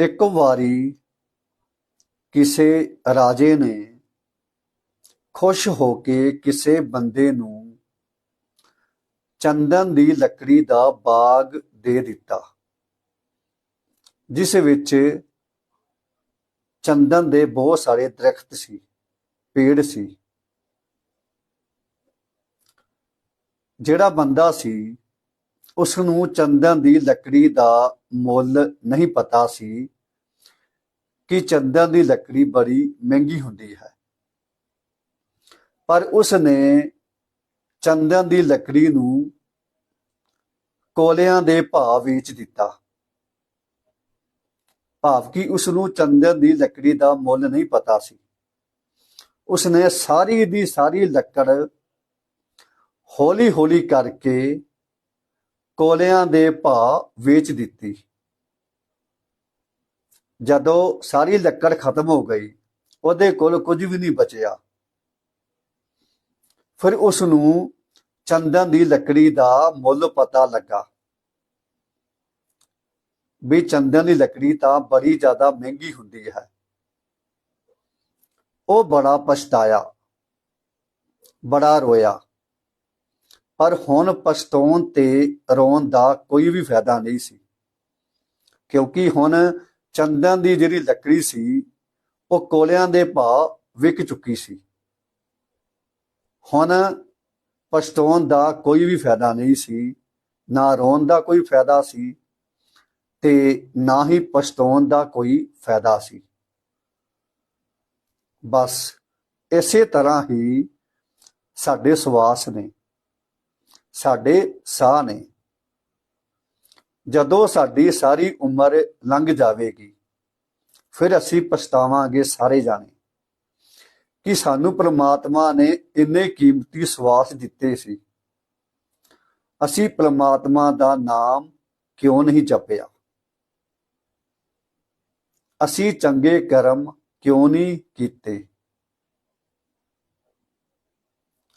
ਇੱਕ ਵਾਰੀ ਕਿਸੇ ਰਾਜੇ ਨੇ ਖੁਸ਼ ਹੋ ਕੇ ਕਿਸੇ ਬੰਦੇ ਨੂੰ ਚੰਦਨ ਦੀ ਲੱਕੜੀ ਦਾ ਬਾਗ ਦੇ ਦਿੱਤਾ, ਜਿਸ ਵਿੱਚ ਚੰਦਨ ਦੇ ਬਹੁਤ ਸਾਰੇ ਦਰਖਤ ਸੀ, ਪੇੜ ਸੀ। ਜਿਹੜਾ ਬੰਦਾ ਸੀ ਉਸ ਨੂੰ ਚੰਦਨ ਦੀ ਲੱਕੜੀ ਦਾ ਮੁੱਲ ਨਹੀਂ ਪਤਾ ਸੀ। ਕਿ ਚੰਦਨ ਦੀ ਲੱਕੜੀ ਬੜੀ ਮਹਿੰਗੀ ਹੁੰਦੀ ਹੈ। ਪਰ ਉਸ ਨੇ ਚੰਦਨ ਦੀ ਲੱਕੜੀ ਨੂੰ ਕੋਲਿਆਂ ਦੇ ਭਾਅ ਵੇਚ ਦਿੱਤਾ। ਭਾਵ ਕਿ ਉਸ ਨੂੰ ਚੰਦਨ ਦੀ ਲੱਕੜੀ ਦਾ ਮੁੱਲ ਨਹੀਂ ਪਤਾ ਸੀ। ਉਸ ਨੇ ਸਾਰੀ ਦੀ ਸਾਰੀ ਲੱਕੜ ਹੌਲੀ ਹੌਲੀ ਕਰਕੇ ਕੋਲਿਆਂ ਦੇ ਭਾਅ ਵੇਚ ਦਿੱਤੀ। ਜਦੋਂ ਸਾਰੀ ਲੱਕੜ ਖਤਮ ਹੋ ਗਈ, ਉਹਦੇ ਕੋਲ ਕੁਝ ਵੀ ਨਹੀਂ ਬਚਿਆ। ਫਿਰ ਉਸ ਨੂੰ ਚੰਦਨ ਦੀ ਲੱਕੜੀ ਦਾ ਮੁੱਲ ਪਤਾ ਲੱਗਾ ਵੀ ਚੰਦਨ ਦੀ ਲੱਕੜੀ ਤਾਂ ਬੜੀ ਜ਼ਿਆਦਾ ਮਹਿੰਗੀ ਹੁੰਦੀ ਹੈ। ਉਹ ਬੜਾ ਪਛਤਾਇਆ, ਬੜਾ ਰੋਇਆ। ਪਰ ਹੁਣ ਪਛਤਾਉਣ ਤੇ ਰੋਣ ਦਾ ਕੋਈ ਵੀ ਫਾਇਦਾ ਨਹੀਂ ਸੀ, ਕਿਉਂਕਿ ਹੁਣ ਚੰਦਨ ਦੀ ਜਿਹੜੀ ਲੱਕੜੀ ਸੀ, ਉਹ ਕੋਲਿਆਂ ਦੇ ਭਾਅ ਵਿਕ ਚੁੱਕੀ ਸੀ। ਹੁਣ ਪਛਤਾਉਣ ਦਾ ਕੋਈ ਵੀ ਫਾਇਦਾ ਨਹੀਂ ਸੀ, ਨਾ ਰੋਣ ਦਾ ਕੋਈ ਫਾਇਦਾ ਸੀ ਤੇ ਨਾ ਹੀ ਪਛਤਾਉਣ ਦਾ ਕੋਈ ਫਾਇਦਾ ਸੀ। ਬਸ ਇਸੇ ਤਰ੍ਹਾਂ ਹੀ ਸਾਡੇ ਸਵਾਸ ਨੇ, ਸਾਡੇ ਸਾਹ ਨੇ। ਜਦੋਂ ਸਾਡੀ ਸਾਰੀ ਉਮਰ ਲੰਘ ਜਾਵੇਗੀ, ਫਿਰ ਅਸੀਂ ਪਛਤਾਵਾਂਗੇ ਸਾਰੇ ਜਾਣੇ ਕਿ ਸਾਨੂੰ ਪ੍ਰਮਾਤਮਾ ਨੇ ਇੰਨੇ ਕੀਮਤੀ ਸਵਾਸ ਦਿੱਤੇ ਸੀ। ਅਸੀਂ ਪ੍ਰਮਾਤਮਾ ਦਾ ਨਾਮ ਕਿਉਂ ਨਹੀਂ ਜਪਿਆ? ਅਸੀਂ ਚੰਗੇ ਕਰਮ ਕਿਉਂ ਨਹੀਂ ਕੀਤੇ?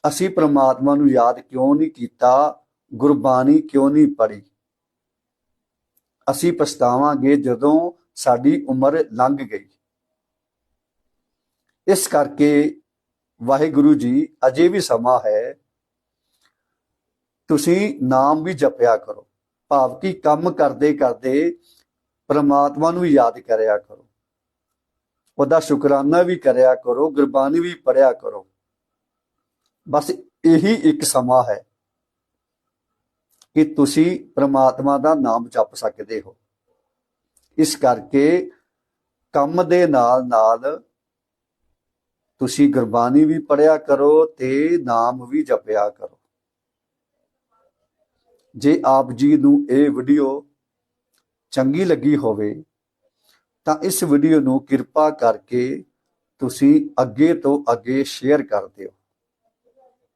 ਅਸੀਂ ਪ੍ਰਮਾਤਮਾ ਨੂੰ ਯਾਦ ਕਿਉਂ ਨਹੀਂ ਕੀਤਾ? ਗੁਰਬਾਣੀ ਕਿਉਂ ਨਹੀਂ ਪੜ੍ਹੀ? ਅਸੀਂ ਪਛਤਾਵਾਂਗੇ ਜਦੋਂ ਸਾਡੀ ਉਮਰ ਲੰਘ ਗਈ। ਇਸ ਕਰਕੇ ਵਾਹਿਗੁਰੂ ਜੀ, ਅਜੇ ਵੀ ਸਮਾਂ ਹੈ। ਤੁਸੀਂ ਨਾਮ ਵੀ ਜਪਿਆ ਕਰੋ। ਭਾਵ ਕਿ ਕੰਮ ਕਰਦੇ ਕਰਦੇ ਪਰਮਾਤਮਾ ਨੂੰ ਯਾਦ ਕਰਿਆ ਕਰੋ। ਉਹਦਾ ਸ਼ੁਕਰਾਨਾ ਵੀ ਕਰਿਆ ਕਰੋ, ਗੁਰਬਾਣੀ ਵੀ ਪੜਿਆ ਕਰੋ। ਬਸ ਇਹੀ ਇੱਕ ਸਮਾਂ ਹੈ। ਕਿ ਤੁਸੀਂ ਪ੍ਰਮਾਤਮਾ ਦਾ ਨਾਮ ਜਪ ਸਕਦੇ ਹੋ। ਇਸ ਕਰਕੇ ਕੰਮ ਦੇ ਨਾਲ ਨਾਲ ਤੁਸੀਂ ਗੁਰਬਾਣੀ ਵੀ ਪੜਿਆ ਕਰੋ ਤੇ ਨਾਮ ਵੀ ਜਪਿਆ ਕਰੋ। ਜੇ ਆਪ ਜੀ ਨੂੰ ਇਹ ਵੀਡੀਓ ਚੰਗੀ ਲੱਗੀ ਹੋਵੇ, ਤਾਂ ਇਸ ਵੀਡੀਓ ਨੂੰ ਕਿਰਪਾ ਕਰਕੇ ਤੁਸੀਂ ਅੱਗੇ ਤੋਂ ਅੱਗੇ ਸ਼ੇਅਰ ਕਰ ਦਿਓ।